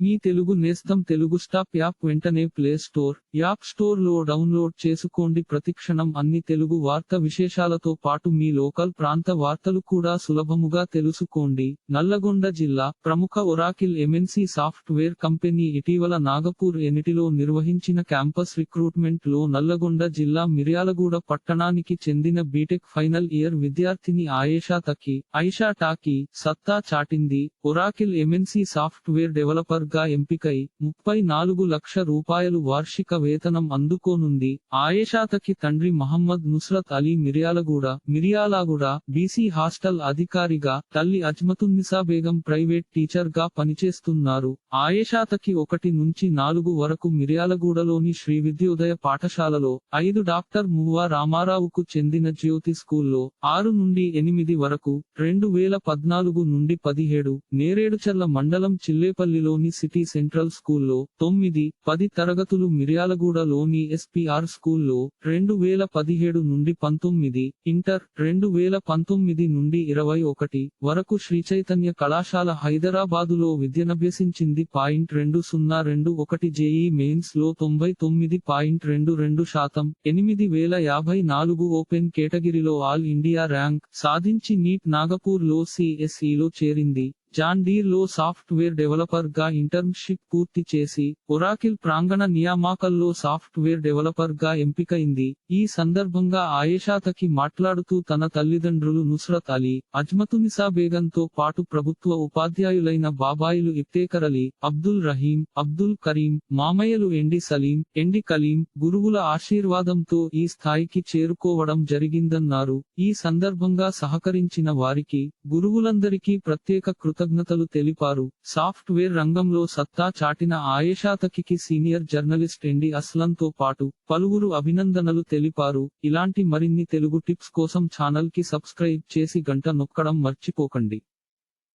మీ తెలుగు నేస్తం Telugu stop app వెంటనే play store app స్టోర్లో డౌన్లోడ్ చేసుకోండి. ప్రతిక్షణం అన్ని తెలుగు వార్త విశేషాలతో పాటు మీ లోకల్ ప్రాంత వార్తలు కూడా సులభముగా తెలుసుకోండి. నల్లగొండ జిల్లా ప్రముఖ ఒరాకిల్ ఎంఎన్సీ సాఫ్ట్వేర్ కంపెనీ ఇటీవల నాగపూర్ ఎనిటిలో నిర్వహించిన క్యాంపస్ రిక్రూట్మెంట్లో నల్లగొండ జిల్లా మిర్యాలగూడ పట్టణానికి చెందిన బీటెక్ ఫైనల్ ఇయర్ విద్యార్థిని ఆయేషా తకి ఐషా టాకి సత్తా చాటింది. ఒరాకిల్ ఎంఎన్సీ సాఫ్ట్వేర్ డెవలపర్ గా ఎంపికై ముప్పై నాలుగు లక్ష రూపాయలు వార్షిక వేతనం అందుకోనుంది. ఆయేషాతకి తండ్రి మహమ్మద్ నుస్రత్ అలీ మిర్యాలగూడ మిర్యాలగూడ బీసీ హాస్టల్ అధికారిగా తల్లి అజ్మతున్నిసా బేగం ప్రైవేట్ టీచర్గా పనిచేస్తున్నారు. ఆయేషాతకి ఒకటి నుంచి నాలుగు వరకు మిర్యాలగూడలోని శ్రీ విద్యోదయ పాఠశాలలో ఐదు డాక్టర్ మువ్వా రామారావుకు చెందిన జ్యోతి స్కూల్లో ఆరు నుండి ఎనిమిది వరకు రెండు వేల పద్నాలుగు నుండి పదిహేడు నేరేడుచర్ల మండలం చిల్లేపల్లిలోని సిటీ సెంట్రల్ స్కూల్లో తొమ్మిది పది తరగతులు మిర్యాలగూడలోని ఎస్పీఆర్ స్కూల్లో రెండు వేల పదిహేడు నుండి పంతొమ్మిది ఇంటర్ రెండు వేల పంతొమ్మిది నుండి ఇరవై ఒకటి వరకు శ్రీ చైతన్య కళాశాల హైదరాబాదులో విద్యనభ్యసించింది పాయింట్ రెండు సున్నా రెండు ఒకటి జేఈ మెయిన్స్లో తొంభై తొమ్మిది పాయింట్ రెండు రెండు శాతం ఎనిమిది వేల యాభై నాలుగు ఓపెన్ కేటగిరీలో ఆల్ ఇండియా ర్యాంక్ సాధించి నీట్ నాగపూర్లో సిఎస్ఈలో చేరింది. జాన్డీర్లో సాఫ్ట్వేర్ డెవలపర్గా ఇంటర్న్షిప్ పూర్తి చేసి ఒరాకిల్ ప్రాంగణ నియామకాల్లో సాఫ్ట్వేర్ డెవలపర్గా ఎంపికైంది. ఈ సందర్భంగా ఆయేషాతకి మాట్లాడుతూ తన తల్లిదండ్రులు నుస్రత్ అలీ అజ్మతునిసా బేగంతో పాటు ప్రభుత్వ ఉపాధ్యాయులైన బాబాయిలు ఇఫ్తేకర్ అలీ అబ్దుల్ రహీం అబ్దుల్ కరీం మామయ్యలు ఎండి సలీం ఎండి కలీం గురువుల ఆశీర్వాదంతో ఈ స్థాయికి చేరుకోవడం జరిగిందన్నారు. ఈ సందర్భంగా సహకరించిన వారికి గురువులందరికీ ప్రత్యేక కృతజ్ఞతలు తెలిపారు. సాఫ్ట్వేర్ రంగంలో సత్తా చాటిన ఆయేషాతకికి సీనియర్ జర్నలిస్ట్ ఎండి అస్లంతో పాటు పలువురు అభినందనలు తెలిపారు. ఇలాంటి మరిన్ని తెలుగు టిప్స్ కోసం ఛానల్కి సబ్స్క్రైబ్ చేసి గంట నొక్కడం మర్చిపోకండి.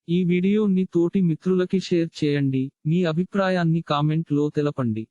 ఈ వీడియోని తోటి మిత్రులకి షేర్ చేయండి. మీ అభిప్రాయాన్ని కామెంట్లో తెలపండి.